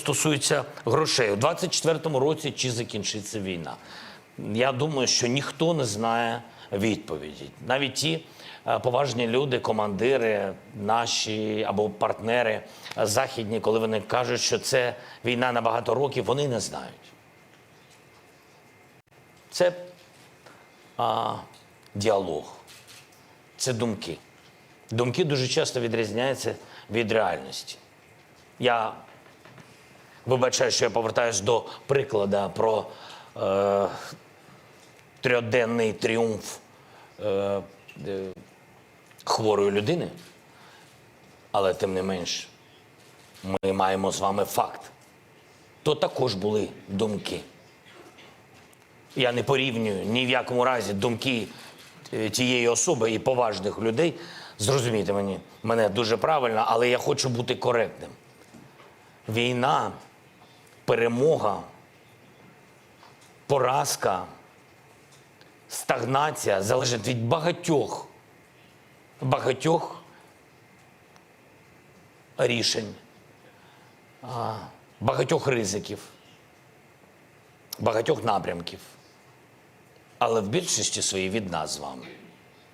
стосується грошей. У 24-му році чи закінчиться війна? Я думаю, що ніхто не знає відповіді. Навіть ті е, поважні люди, командири, наші або партнери е, західні, коли вони кажуть, що це війна на багато років, вони не знають. Це а, діалог, це думки. Думки дуже часто відрізняються від реальності. Я вибачаю, що я повертаюся до прикладу про е, трьохденний тріумф е, е, хворої людини. Але тим не менш, ми маємо з вами факт. То також були думки. Я не порівнюю ні в якому разі думки е, тієї особи і поважних людей. Зрозумійте мені, мене дуже правильно, але я хочу бути коректним. Війна, перемога, поразка, стагнація залежить від багатьох, багатьох рішень, багатьох ризиків, багатьох напрямків. Але в більшості своїй від нас з вами.